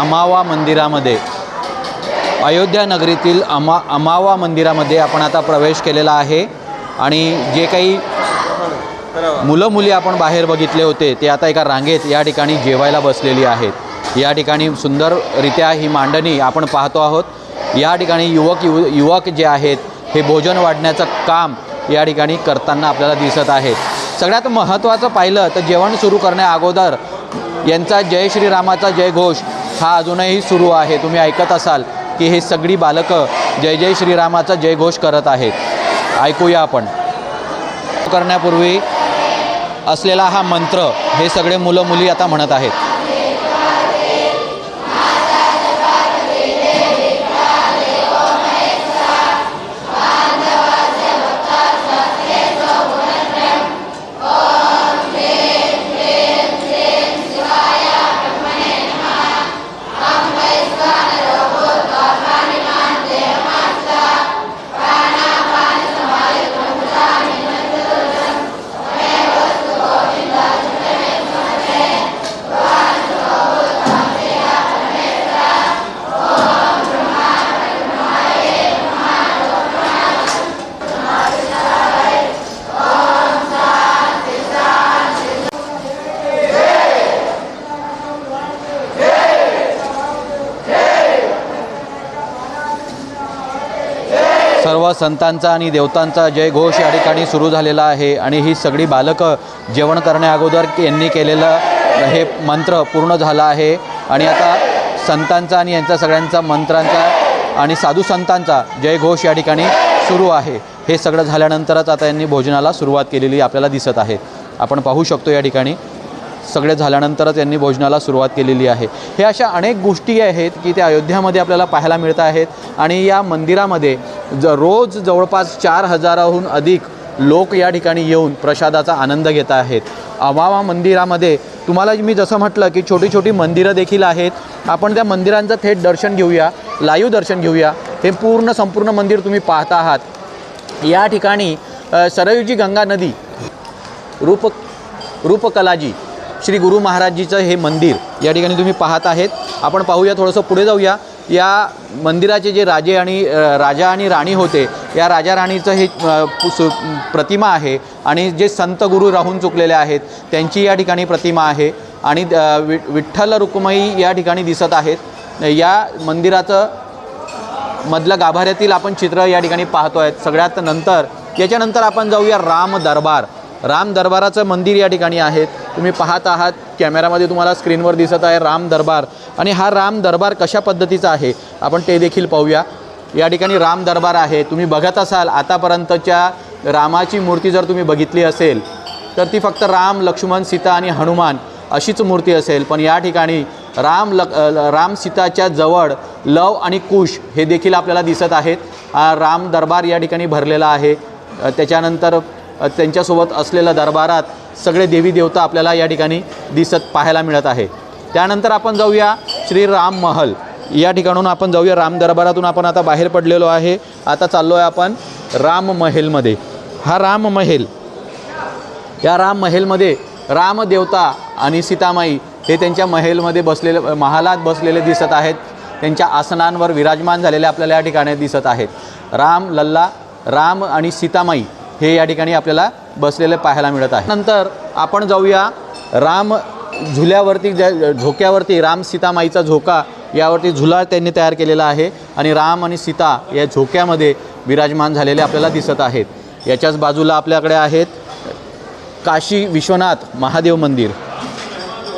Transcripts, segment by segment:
अमावा मंदिरामध्ये अयोध्या नगरीतील अमा अमावा मंदिरामध्ये आपण आता प्रवेश केलेला आहे. आणि जे काही मुलं मुली आपण बाहेर बघितले होते ते आता एका रांगेत या ठिकाणी जेवायला बसलेली आहेत. या ठिकाणी सुंदररित्या ही मांडणी आपण पाहतो आहोत. या ठिकाणी युवक यु युवक जे आहेत हे भोजन वाढण्याचं काम या ठिकाणी करताना आपल्याला दिसत आहेत. सगळ्यात महत्त्वाचं पाहिलं तर जेवण सुरू करण्या अगोदर यांचा जय श्रीरामाचा जयघोष हा अजूनही सुरू आहे. तुम्ही ऐकत असाल की हे सगळी बालकं जय जय श्रीरामाचा जयघोष करत आहेत. ऐकूया आपण. करण्यापूर्वी असलेला हा मंत्र हे सगळे मुलं मुली आता म्हणत आहेत. सर्व संतांचा आणि देवतांचा जयघोष या ठिकाणी सुरू झालेला आहे. आणि ही सगळी बालकं जेवण करण्या अगोदर यांनी केलेलं हे मंत्र पूर्ण झालं आहे. आणि आता संतांचा आणि यांचा सगळ्यांचा मंत्रांचा आणि साधू संतांचा जयघोष या ठिकाणी सुरू आहे. हे सगळं झाल्यानंतरच आता यांनी भोजनाला सुरुवात केलेली आपल्याला दिसत आहे. आपण पाहू शकतो या ठिकाणी सगळे झाल्यानंतरच यांनी भोजनाला सुरुवात केलेली आहे. हे अशा अनेक गोष्टी आहेत की त्या अयोध्यामध्ये आपल्याला पाहायला मिळत आहेत. आणि या मंदिरामध्ये ज रोज जवळपास चार हजाराहून अधिक लोक या ठिकाणी येऊन प्रसादाचा आनंद घेत आहेत. अमावा मंदिरामध्ये तुम्हाला मी जसं म्हटलं की छोटी छोटी मंदिरं देखील आहेत. आपण त्या मंदिरांचं थेट दर्शन घेऊया लाईव्ह दर्शन घेऊया. हे पूर्ण संपूर्ण मंदिर तुम्ही पाहता आहात. या ठिकाणी सरयूजी गंगा नदी रूप रूपकलाजी श्री गुरु महाराजजीचं हे मंदिर या ठिकाणी तुम्ही पाहत आहेत. आपण पाहूया थोडंसं पुढे जाऊया. या मंदिराचे जे राजे आणि राजा आणि राणी होते या राजा राणीचं हे प्रतिमा आहे आणि जे संत गुरु राहून चुकलेले आहेत त्यांची या ठिकाणी प्रतिमा आहे आणि वि विठ्ठल रुक्मई या ठिकाणी दिसत आहेत. या मंदिराचं मधलं गाभाऱ्यातील आपण चित्र या ठिकाणी पाहतो आहेत सगळ्यात नंतर याच्यानंतर आपण जाऊया राम दरबार. राम दरबाराचं मंदिर या ठिकाणी आहे तुम्ही पाहत आहात कॅमेरामध्ये तुम्हाला स्क्रीनवर दिसत आहे राम दरबार. आणि हा राम दरबार कशा पद्धतीचा आहे आपण ते देखील पाहूया. या ठिकाणी राम दरबार आहे. तुम्ही बघत असाल आतापर्यंतच्या रामाची मूर्ती जर तुम्ही बघितली असेल तर ती फक्त राम लक्ष्मण सीता आणि हनुमान अशीच मूर्ती असेल. पण या ठिकाणी राम ल राम सीताच्या जवळ लव आणि कुश हे देखील आपल्याला दिसत आहेत. राम दरबार या ठिकाणी भरलेला आहे. त्याच्यानंतर त्यांच्यासोबत असलेल्या दरबारात सगळे देवी देवता आपल्याला या ठिकाणी दिसत पाहायला मिळत आहे. त्यानंतर आपण जाऊया श्री राम महल. या ठिकाणून आपण जाऊया. राम दरबारातून आपण आता बाहेर पडलेलो आहे. आता चाललो आहे आपण राम महलमध्ये. हा राम महेल या राम महेलमध्ये रामदेवता आणि सीतामाई हे त्यांच्या महेलमध्ये बसलेले महालात बसलेले दिसत आहेत. त्यांच्या आसनांवर विराजमान झालेले आपल्याला या ठिकाणी दिसत आहेत. राम लल्ला राम आणि सीतामाई हे या ठिकाणी आपल्याला बसलेले पाहायला मिळत आहे. नंतर आपण जाऊया राम झुल्यावरती ज्या झोक्यावरती राम सीतामाईचा झोका. यावरती झुला त्यांनी तयार केलेला आहे आणि राम आणि सीता या झोक्यामध्ये विराजमान झालेले आपल्याला दिसत आहेत. याच्याच बाजूला आपल्याकडे आहेत काशी विश्वनाथ महादेव मंदिर.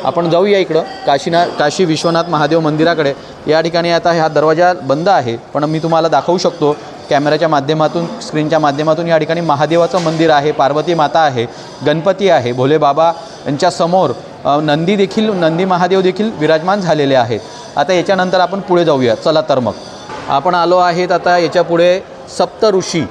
आपण जाऊया इकडं. काशीना काशी विश्वनाथ महादेव मंदिराकडे. या ठिकाणी आता हा दरवाजा बंद आहे पण मी तुम्हाला दाखवू शकतो कॅमेऱ्याच्या माध्यमातून स्क्रीनच्या माध्यमातून या ठिकाणी महादेवाचं मंदिर आहे पार्वती माता आहे गणपती आहे भोले बाबा यांच्या समोर नंदी देखील नंदी महादेव देखील विराजमान झालेले आहेत. आता याच्यानंतर आपण पुढे जाऊया. चला तर मग. आपण आलो आहेत आता याच्यापुढे सप्त ऋषी.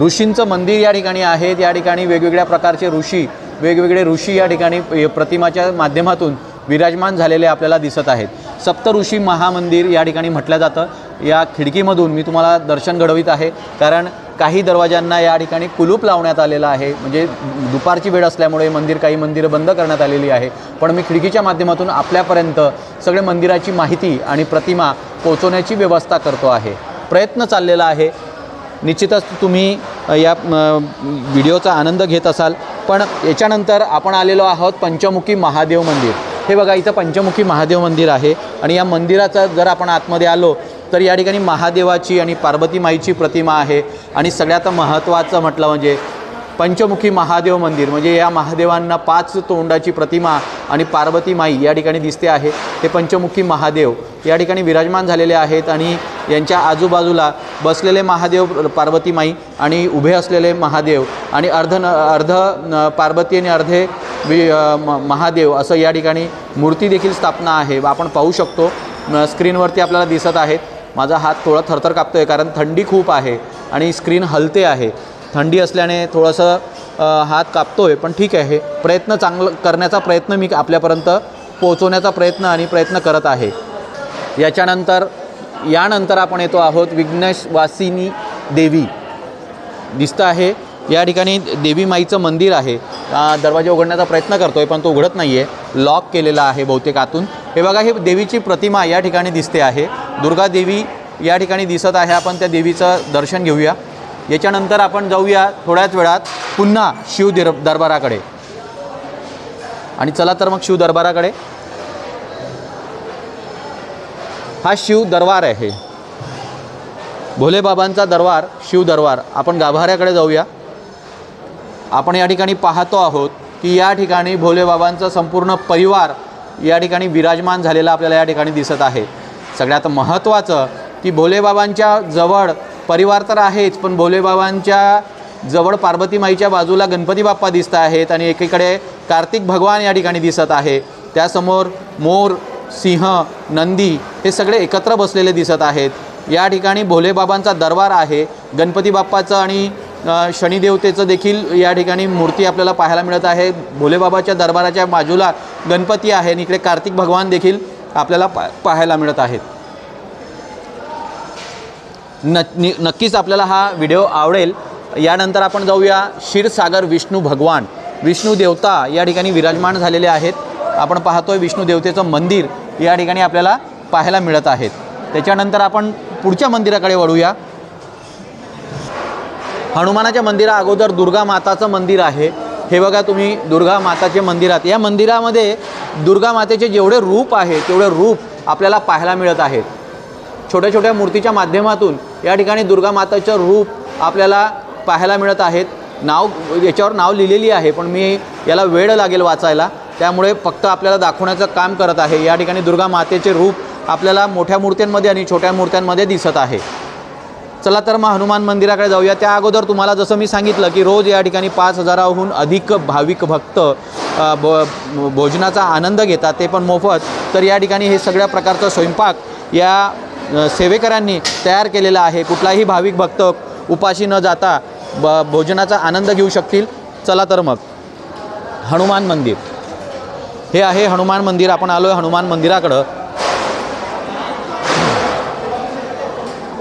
ऋषींचं मंदिर या ठिकाणी आहेत या ठिकाणी वेगवेगळ्या प्रकारचे ऋषी वेगवेगळे ऋषी या ठिकाणी प्रतिमाच्या माध्यमातून विराजमान झालेले आपल्याला दिसत आहेत. सप्त ऋषी महामंदिर या ठिकाणी म्हटलं जातं. या खिडकीमधून मी तुम्हाला दर्शन घडवित आहे. कारण काही दरवाजांना या ठिकाणी कुलूप लावण्यात आलेलं आहे. म्हणजे दुपारची वेळ असल्यामुळे मंदिर काही मंदिरं बंद करण्यात आलेली आहे. पण मी खिडकीच्या माध्यमातून आपल्यापर्यंत सगळे मंदिराची माहिती आणि प्रतिमा पोचवण्याची व्यवस्था करतो आहे. प्रयत्न चाललेला आहे. निश्चितच तुम्ही या व्हिडिओचा आनंद घेत असाल. पण याच्यानंतर आपण आलेलो आहोत पंचमुखी महादेव मंदिर. हे बघा इथं पंचमुखी महादेव मंदिर आहे. आणि या मंदिराचा जर आपण आतमध्ये आलो तर या ठिकाणी महादेवाची आणि पार्वती माईची प्रतिमा आहे. आणि सगळ्यात महत्त्वाचं म्हटलं म्हणजे पंचमुखी महादेव मंदिर म्हणजे या महादेवांना पाच तोंडाची प्रतिमा आणि पार्वती माई या ठिकाणी दिसते आहे. ते पंचमुखी महादेव या ठिकाणी विराजमान झालेले आहेत आणि यांच्या आजूबाजूला बसलेले महादेव पार्वती माई आणि उभे असलेले महादेव आणि अर्ध न अर्ध न- पार्वती आणि अर्धे वि म- महादेव असं या ठिकाणी मूर्ती देखील स्थापना आहे. आपण पाहू शकतो स्क्रीनवरती आपल्याला दिसत आहेत. माझा हात थोडा थरथर कापतो आहे कारण थंडी खूप आहे आणि स्क्रीन हलते आहे. थंडी असल्याने थोडंसं हात कापतो आहे पण ठीक आहे. प्रयत्न चांगलं करण्याचा प्रयत्न मी आपल्यापर्यंत पोहोचवण्याचा प्रयत्न आणि प्रयत्न करत आहे. याच्यानंतर यानंतर आपण येतो आहोत विघ्नेशवासिनी देवी. दिसतं आहे या ठिकाणी देवी माईचं मंदिर आहे. दरवाजा उघडण्याचा प्रयत्न करतो आहे पण तो उघडत नाही आहे लॉक केलेला आहे बहुतेक आतून. हे बघा हे देवीची प्रतिमा या ठिकाणी दिसते आहे. दुर्गा देवी या ठिकाणी दिसत आहे. आपण त्या देवीचं दर्शन घेऊया. याच्यानंतर आपण जाऊया थोड्याच वेळात पुन्हा शिव दिर दरबाराकडे. आणि चला तर मग शिव दरबाराकडे. हा शिव दरबार आहे. भोलेबाबांचा दरबार शिव दरबार. आपण गाभाऱ्याकडे जाऊया. आपण या ठिकाणी पाहतो आहोत की या ठिकाणी भोलेबाबांचा संपूर्ण परिवार या ठिकाणी विराजमान झालेला आपल्याला या ठिकाणी दिसत आहे. सगळ्यात महत्त्वाचं की भोलेबाबांच्या जवळ परिवार तर आहेच पण भोलेबाबांच्या जवळ पार्वती माईच्या बाजूला गणपती बाप्पा दिसत आहेत आणि एकीकडे कार्तिक भगवान या ठिकाणी दिसत आहे. त्यासमोर मोर सिंह नंदी हे सगळे एकत्र बसलेले दिसत आहेत. या ठिकाणी भोलेबाबांचा दरबार आहे. गणपती बाप्पाचं आणि शनिदेवतेचं देखील या ठिकाणी मूर्ती आपल्याला पाहायला मिळत आहे. भोलेबाबाच्या दरबाराच्या बाजूला गणपती आहे आणि इकडे कार्तिक भगवान देखील आपल्याला पा पाहायला मिळत आहेत. न नि- नक्कीच आपल्याला हा व्हिडिओ आवडेल. यानंतर आपण जाऊया क्षीरसागर विष्णू भगवान. विष्णू देवता या ठिकाणी विराजमान झालेले आहेत. आपण पाहतोय विष्णू देवतेचं मंदिर या ठिकाणी आपल्याला पाहायला मिळत आहेत. त्याच्यानंतर आपण पुढच्या मंदिराकडे वळूया. हनुमानाच्या मंदिरा अगोदर दुर्गा माताचं मंदिर आहे. हे बघा तुम्ही दुर्गा माताच्या मंदिरात. या मंदिरामध्ये दुर्गा मातेचे जेवढे रूप आहे तेवढे रूप आपल्याला पाहायला मिळत आहेत. छोट्या छोट्या मूर्तीच्या माध्यमातून या ठिकाणी दुर्गा माताचं रूप आपल्याला पाहायला मिळत आहेत. नाव याच्यावर नाव लिहिलेली आहे पण मी याला वेळ लागेल वाचायला. त्यामुळे फक्त आपल्याला दाखवण्याचं काम करत आहे. या ठिकाणी दुर्गा मातेचे रूप आपल्याला मोठ्या मूर्त्यांमध्ये आणि छोट्या मूर्त्यांमध्ये दिसत आहे. चला तर मग हनुमान मंदिराकडे जाऊया. त्या अगोदर तुम्हाला जसं मी सांगितलं की रोज या ठिकाणी पाच हजाराहून अधिक भाविक भक्त ब भोजनाचा आनंद घेतात. ते पण मोफत. तर या ठिकाणी हे सगळ्या प्रकारचं स्वयंपाक या सेवेकरांनी तयार केलेला आहे. कुठलाही भाविक भक्त उपाशी न जाता ब भोजनाचा आनंद घेऊ शकतील. चला तर मग. हनुमान मंदिर. हे आहे हनुमान मंदिर. आपण आलो आहे हनुमान मंदिराकडं.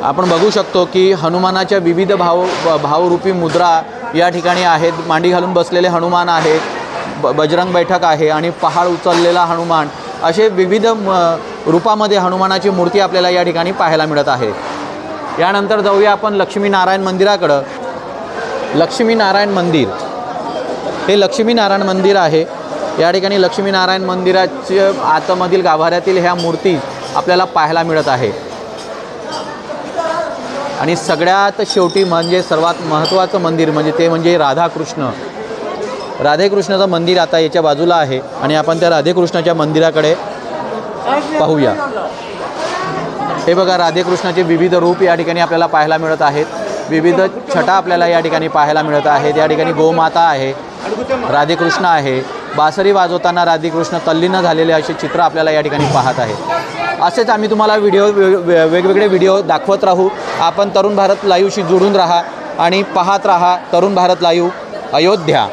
आपण बघू शकतो की हनुमानाच्या विविध भाव भावरूपी मुद्रा या ठिकाणी आहेत. मांडी घालून बसलेले हनुमान आहेत. ब बजरंग बैठक आहे आणि पहाड उचललेला हनुमान. असे विविध म रूपामध्ये हनुमानाची मूर्ती आपल्याला या ठिकाणी पाहायला मिळत आहे. यानंतर जाऊया आपण लक्ष्मीनारायण मंदिराकडं. लक्ष्मीनारायण मंदिर. हे लक्ष्मीनारायण मंदिर आहे. या ठिकाणी लक्ष्मीनारायण मंदिराच्या आतमधील गाभाऱ्यातील ह्या मूर्ती आपल्याला पाहायला मिळत आहे. आणि सगळ्यात शेवटी म्हणजे सर्वात महत्त्वाचं मंदिर म्हणजे ते म्हणजे राधाकृष्ण. राधेकृष्णाचं मंदिर आता याच्या बाजूला आहे आणि आपण त्या राधेकृष्णाच्या मंदिराकडे पाहूया. हे बघा राधेकृष्णाचे विविध रूप या ठिकाणी आपल्याला पाहायला मिळत आहेत. विविध छटा आपल्याला या ठिकाणी पाहायला मिळत आहेत. या ठिकाणी गोमाता आहे राधेकृष्ण आहे. बासरी वाजवताना राधेकृष्ण तल्लीन झालेले असे चित्र आपल्याला या ठिकाणी पाहत आहे असेच आम्ही तुम्हाला व्हिडिओ वेगवेगळे व्हिडिओ दाखवत राहू. आपण तरुण भारत लाईव्हशी जोडून राहा आणि पाहत राहा तरुण भारत लाईव्ह अयोध्या.